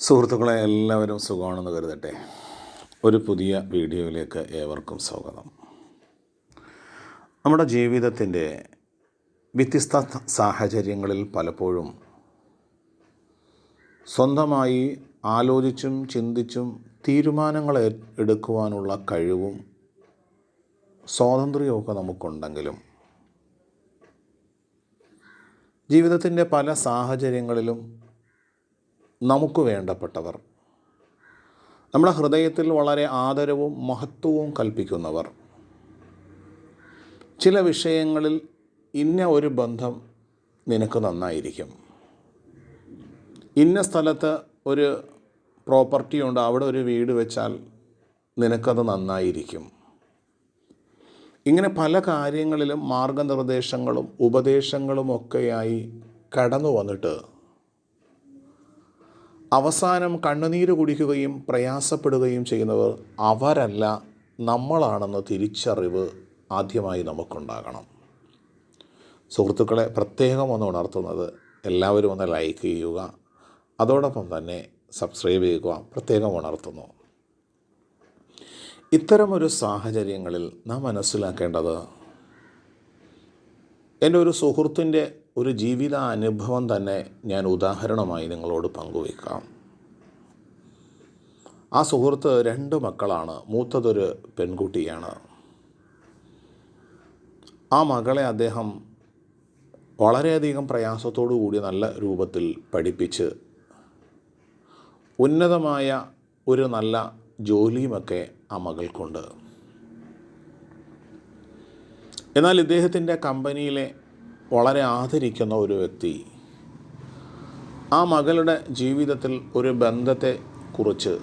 സുഹൃത്തുക്കളെ എല്ലാവരും സുഖമാണെന്ന് കരുതട്ടെ. ഒരു പുതിയ വീഡിയോയിലേക്ക് ഏവർക്കും സ്വാഗതം. നമ്മുടെ ജീവിതത്തിന്റെ വ്യത്യസ്ത സാഹചര്യങ്ങളിൽ പലപ്പോഴും സ്വന്തമായി ആലോചിച്ചും ചിന്തിച്ചും തീരുമാനങ്ങൾ എടുക്കുവാനുള്ള കഴിവും സ്വാതന്ത്ര്യമൊക്കെ നമുക്കുണ്ടെങ്കിലും ജീവിതത്തിന്റെ പല സാഹചര്യങ്ങളിലും നമുക്ക് വേണ്ടപ്പെട്ടവർ. നമ്മുടെ ഹൃദയത്തിൽ വളരെ ആദരവും മഹത്വവും കൽപ്പിക്കുന്നവർ. ചില വിഷയങ്ങളിൽ ഇന്ന ഒരു ബന്ധം നിനക്ക് നന്നായിരിക്കും. ഇന്ന സ്ഥലത്ത് ഒരു പ്രോപ്പർട്ടി ഉണ്ട് അവിടെ ഒരു വീട് വെച്ചാൽ നിനക്കത് നന്നായിരിക്കും. ഇങ്ങനെ പല കാര്യങ്ങളിലും മാർഗനിർദ്ദേശങ്ങളും ഉപദേശങ്ങളും ഒക്കെയായി കടന്നു വന്നിട്ട് അവസാനം കണ്ണുനീര് കുടിക്കുകയും പ്രയാസപ്പെടുകയും ചെയ്യുന്നവർ അവരല്ല നമ്മളാണെന്ന തിരിച്ചറിവ് ആദ്യമായി നമുക്കുണ്ടാകണം. സുഹൃത്തുക്കളെ പ്രത്യേകം ഒന്ന് ഉണർത്തുന്നത് എല്ലാവരും ഒന്ന് ലൈക്ക് ചെയ്യുക. അതോടൊപ്പം തന്നെ സബ്സ്ക്രൈബ് ചെയ്യുക. പ്രത്യേകം ഉണർത്തുന്നു. ഇത്തരമൊരു സാഹചര്യങ്ങളിൽ നാം മനസ്സിലാക്കേണ്ടത് എന്റെ ഒരു സുഹൃത്തിന്റെ ഒരു ജീവിത അനുഭവം തന്നെ ഞാൻ ഉദാഹരണമായി നിങ്ങളോട് പങ്കുവയ്ക്കാം. ആ സുഹൃത്ത് രണ്ട് മക്കളാണ്. മൂത്തതൊരു പെൺകുട്ടിയാണ്. ആ മകളെ അദ്ദേഹം വളരെയധികം പ്രയാസത്തോടു കൂടി നല്ല രൂപത്തിൽ പഠിപ്പിച്ച് ഉന്നതമായ ഒരു നല്ല ജോലിയുമൊക്കെ ആ മകൾക്കുണ്ട്. എന്നാൽ ഇദ്ദേഹത്തിന്റെ കമ്പനിയിലെ വളരെ ആദരിക്കുന്ന ഒരു വ്യക്തി. ആ മകളുടെ ജീവിതത്തിൽ ഒരു ബന്ധത്തെ കുറിച്ച്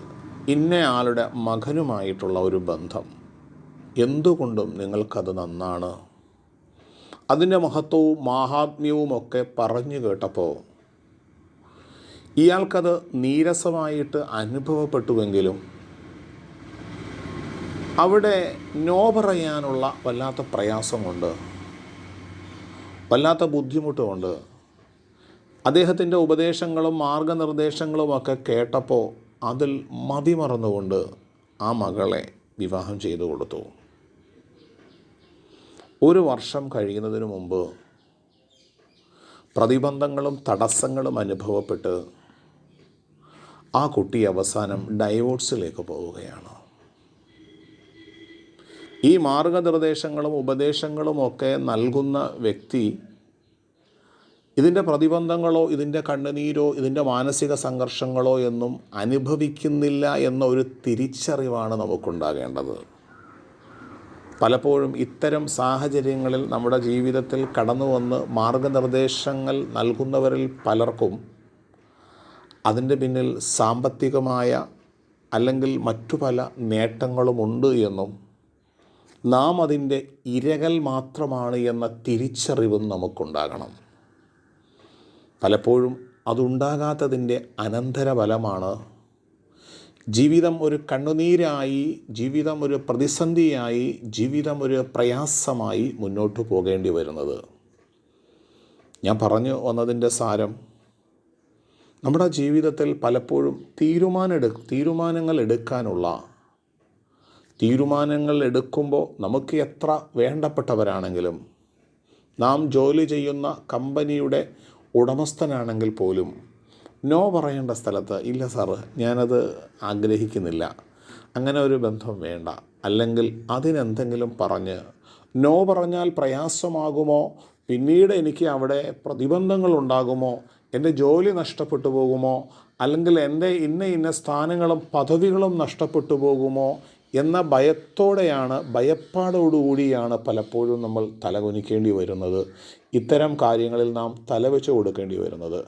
ഇന്നയാളുടെ മകനുമായിട്ടുള്ള ഒരു ബന്ധം. എന്തുകൊണ്ടും നിങ്ങൾക്കത് നന്നാണ്. അതിന്റെ മഹത്വവും മാഹാത്മ്യവും ഒക്കെ പറഞ്ഞു കേട്ടപ്പോൾ ഇയാൾക്കത് നീരസമായിട്ട് അനുഭവപ്പെട്ടുവെങ്കിലും അവിടെ നോ പറയാനുള്ള വല്ലാത്ത പ്രയാസമുണ്ട്. വല്ലാത്ത ബുദ്ധിമുട്ടുമുണ്ട് അദ്ദേഹത്തിന്റെ ഉപദേശങ്ങളും മാർഗനിർദ്ദേശങ്ങളും ഒക്കെ കേട്ടപ്പോൾ അതിൽ മതിമറന്നുകൊണ്ട് ആ മകളെ വിവാഹം ചെയ്തു കൊടുത്തു. ഒരു വർഷം കഴിയുന്നതിന് മുമ്പ് പ്രതിബന്ധങ്ങളും തടസ്സങ്ങളും അനുഭവപ്പെട്ട് ആ കുട്ടി അവസാനം ഡൈവോഴ്സിലേക്ക് പോവുകയാണ്. ഈ മാർഗനിർദ്ദേശങ്ങളും ഉപദേശങ്ങളും ഒക്കെ നൽകുന്ന വ്യക്തി ഇതിന്റെ പ്രതിബന്ധങ്ങളോ ഇതിന്റെ കണ്ണുനീരോ ഇതിന്റെ മാനസിക സംഘർഷങ്ങളോ എന്നും അനുഭവിക്കുന്നില്ല എന്ന ഒരു തിരിച്ചറിവാണ് നമുക്കുണ്ടാകേണ്ടത്. പലപ്പോഴും ഇത്തരം സാഹചര്യങ്ങളിൽ നമ്മുടെ ജീവിതത്തിൽ കടന്നു വന്ന് മാർഗനിർദ്ദേശങ്ങൾ നൽകുന്നവരിൽ പലർക്കും അതിന്റെ പിന്നിൽ സാമ്പത്തികമായ അല്ലെങ്കിൽ മറ്റു പല നേട്ടങ്ങളുമുണ്ട് എന്നും നാം അതിന്റെ ഇരകൾ മാത്രമാണ് എന്ന തിരിച്ചറിവും നമുക്കുണ്ടാകണം. പലപ്പോഴും അതുണ്ടാകാത്തതിന്റെ അനന്തരഫലമാണ് ജീവിതം ഒരു കണ്ണുനീരായി ജീവിതം ഒരു പ്രതിസന്ധിയായി ജീവിതം ഒരു പ്രയാസമായി മുന്നോട്ട് പോകേണ്ടി വരുന്നത്. ഞാൻ പറഞ്ഞു വന്നതിന്റെ സാരം നമ്മുടെ ജീവിതത്തിൽ പലപ്പോഴും തീരുമാനെടു തീരുമാനങ്ങൾ എടുക്കാനുള്ള തീരുമാനങ്ങൾ എടുക്കുമ്പോൾ നമുക്ക് എത്ര വേണ്ടപ്പെട്ടവരാണെങ്കിലും നാം ജോലി ചെയ്യുന്ന കമ്പനിയുടെ ഉടമസ്ഥനാണെങ്കിൽ പോലും നോ പറയേണ്ട സ്ഥലത്ത് ഇല്ല സാറ് ഞാനത് ആഗ്രഹിക്കുന്നില്ല അങ്ങനെ ഒരു ബന്ധം വേണ്ട. അല്ലെങ്കിൽ അതിനെന്തെങ്കിലും പറഞ്ഞ് നോ പറഞ്ഞാൽ പ്രയാസമാകുമോ? പിന്നീട് എനിക്ക് അവിടെ പ്രതിബന്ധങ്ങൾ ഉണ്ടാകുമോ? എന്റെ ജോലി നഷ്ടപ്പെട്ടു പോകുമോ? അല്ലെങ്കിൽ എന്റെ ഇന്ന ഇന്ന സ്ഥാനങ്ങളും പദവികളും നഷ്ടപ്പെട്ടു പോകുമോ? എന്ന ഭയത്തോടെയാണ് ഭയപ്പാടോടുകൂടിയാണ് പലപ്പോഴും നമ്മൾ തലകുനിക്കേണ്ടി വരുന്നത്. ഇത്തരം കാര്യങ്ങളിൽ നാം തലവെച്ച് കൊടുക്കേണ്ടി വരുന്നത്.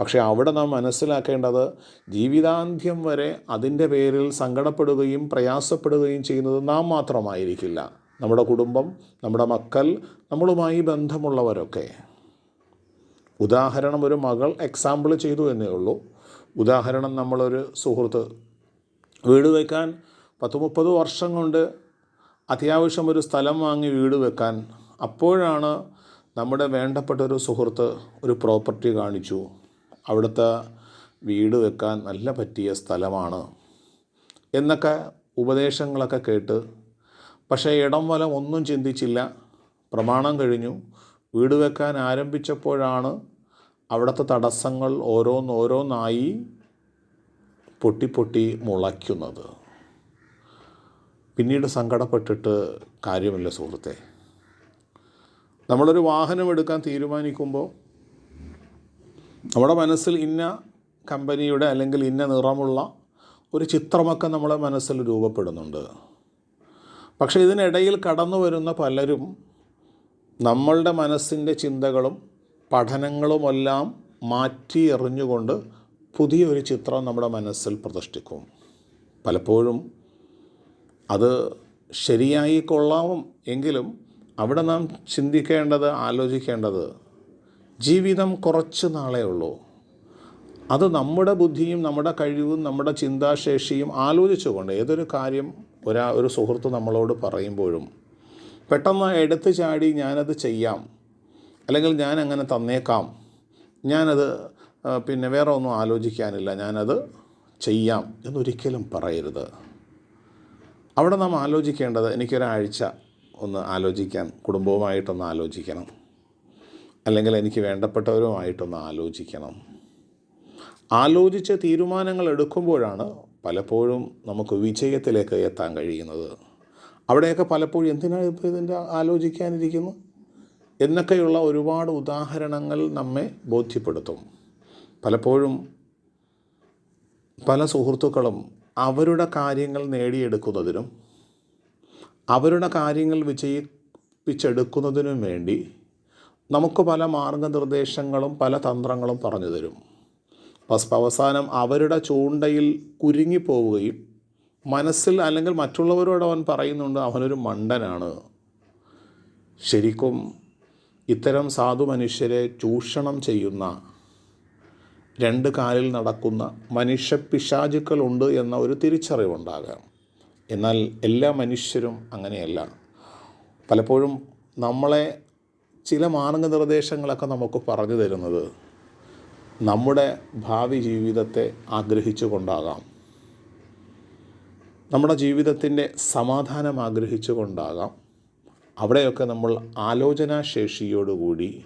പക്ഷേ അവിടെ നാം മനസ്സിലാക്കേണ്ടത് ജീവിതാന്ത്യം വരെ അതിന്റെ പേരിൽ സങ്കടപ്പെടുകയും പ്രയാസപ്പെടുകയും ചെയ്യുന്നത് നാം മാത്രമായിരിക്കില്ല. നമ്മുടെ കുടുംബം നമ്മുടെ മക്കൾ നമ്മളുമായി ബന്ധമുള്ളവരൊക്കെ. ഉദാഹരണം ഒരു മകൾ എക്സാമ്പിൾ ചെയ്തു എന്നേ ഉള്ളൂ. ഉദാഹരണം നമ്മളൊരു സുഹൃത്ത്. വീട് വയ്ക്കാൻ പത്ത് മുപ്പത് വർഷം കൊണ്ട് അത്യാവശ്യം ഒരു സ്ഥലം വാങ്ങി വീട് വെക്കാൻ അപ്പോഴാണ് നമ്മുടെ വേണ്ടപ്പെട്ട ഒരു സുഹൃത്ത് ഒരു പ്രോപ്പർട്ടി കാണിച്ചു. അവിടുത്തെ വീട് വെക്കാൻ നല്ല പറ്റിയ സ്ഥലമാണ് എന്നൊക്കെ ഉപദേശങ്ങളൊക്കെ കേട്ട് പക്ഷേ ഇടം വലം ഒന്നും ചിന്തിച്ചില്ല. പ്രമാണം കഴിഞ്ഞു. വീട് വെക്കാൻ ആരംഭിച്ചപ്പോഴാണ് അവിടുത്തെ തടസ്സങ്ങൾ ഓരോന്നോരോന്നായി പൊട്ടി പൊട്ടി മുളയ്ക്കുന്നത്. പിന്നീട് സങ്കടപ്പെട്ടിട്ട് കാര്യമില്ല സുഹൃത്തെ. നമ്മളൊരു വാഹനം എടുക്കാൻ തീരുമാനിക്കുമ്പോൾ നമ്മുടെ മനസ്സിൽ ഇന്ന കമ്പനിയുടെ അല്ലെങ്കിൽ ഇന്ന നിറമുള്ള ഒരു ചിത്രമൊക്കെ നമ്മുടെ മനസ്സിൽ രൂപപ്പെടുന്നുണ്ട്. പക്ഷേ ഇതിനിടയിൽ കടന്നു വരുന്ന പലരും നമ്മളുടെ മനസ്സിന്റെ ചിന്തകളും പഠനങ്ങളുമെല്ലാം മാറ്റി എറിഞ്ഞുകൊണ്ട് പുതിയൊരു ചിത്രം നമ്മുടെ മനസ്സിൽ പ്രതിഷ്ഠിക്കും. പലപ്പോഴും അത് ശരിയായി കൊള്ളാവും എങ്കിലും അവിടെ നാം ചിന്തിക്കേണ്ടത് ആലോചിക്കേണ്ടത് ജീവിതം കുറച്ച് നാളേ ഉള്ളൂ. അത് നമ്മുടെ ബുദ്ധിയും നമ്മുടെ കഴിവും നമ്മുടെ ചിന്താശേഷിയും ആലോചിച്ചുകൊണ്ട് ഏതൊരു കാര്യം ഒരാ ഒരു സുഹൃത്ത് നമ്മളോട് പറയുമ്പോഴും പെട്ടെന്ന് എടുത്തു ചാടി ഞാനത് ചെയ്യാം അല്ലെങ്കിൽ ഞാൻ അങ്ങനെ തന്നേക്കാം ഞാനത് പിന്നെ വേറെ ഒന്നും ആലോചിക്കാനില്ല ഞാനത് ചെയ്യാം എന്നൊരിക്കലും പറയരുത്. അവിടെ നാം ആലോചിക്കേണ്ടത് എനിക്കൊരാഴ്ച ഒന്ന് ആലോചിക്കാൻ കുടുംബവുമായിട്ടൊന്ന് ആലോചിക്കണം. അല്ലെങ്കിൽ എനിക്ക് വേണ്ടപ്പെട്ടവരുമായിട്ടൊന്ന് ആലോചിക്കണം. ആലോചിച്ച് തീരുമാനങ്ങൾ എടുക്കുമ്പോഴാണ് പലപ്പോഴും നമുക്ക് വിജയത്തിലേക്ക് എത്താൻ കഴിയുന്നത്. അവിടെയൊക്കെ പലപ്പോഴും എന്തിനാണ് ഇപ്പോൾ ഇതിന്റെ ആലോചിക്കാനിരിക്കുന്നു? എന്നൊക്കെയുള്ള ഒരുപാട് ഉദാഹരണങ്ങൾ നമ്മെ ബോധ്യപ്പെടുത്തും. പലപ്പോഴും പല സുഹൃത്തുക്കളും അവരുടെ കാര്യങ്ങൾ നേടിയെടുക്കുന്നതിനും അവരുടെ കാര്യങ്ങൾ വിജയിപ്പിച്ചെടുക്കുന്നതിനും വേണ്ടി നമുക്ക് പല മാർഗനിർദ്ദേശങ്ങളും പല തന്ത്രങ്ങളും പറഞ്ഞു തരും. അവസാനം അവരുടെ ചൂണ്ടയിൽ കുരുങ്ങിപ്പോവുകയും മനസ്സിൽ അല്ലെങ്കിൽ മറ്റുള്ളവരോട് അവൻ പറയുന്നുണ്ട് അവനൊരു മണ്ടനാണ്. ശരിക്കും ഇത്തരം സാധു മനുഷ്യരെ ചൂഷണം ചെയ്യുന്ന രണ്ട് കാലിൽ നടക്കുന്ന മനുഷ്യ പിശാചുക്കളുണ്ട് എന്ന ഒരു തിരിച്ചറിവുണ്ടാകാം. എന്നാൽ എല്ലാ മനുഷ്യരും അങ്ങനെയല്ല. പലപ്പോഴും നമ്മളെ ചില മാർഗനിർദ്ദേശങ്ങളൊക്കെ നമുക്ക് പറഞ്ഞു തരുന്നത് നമ്മുടെ ഭാവി ജീവിതത്തെ ആഗ്രഹിച്ചു കൊണ്ടാകാം നമ്മുടെ ജീവിതത്തിന്റെ സമാധാനം ആഗ്രഹിച്ചു കൊണ്ടാകാം അവിടെയൊക്കെ നമ്മൾ ആലോചനാശേഷിയോടുകൂടി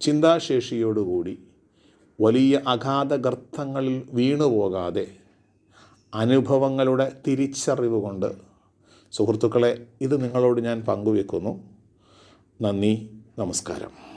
ചിന്താശേഷിയോടുകൂടി വലിയ അഗാധ ഗർത്തങ്ങളിൽ വീണുപോകാതെ അനുഭവങ്ങളുടെ തിരിച്ചറിവ് കൊണ്ട് സുഹൃത്തുക്കളെ ഇത് നിങ്ങളോട് ഞാൻ പങ്കുവെക്കുന്നു. നന്ദി നമസ്കാരം.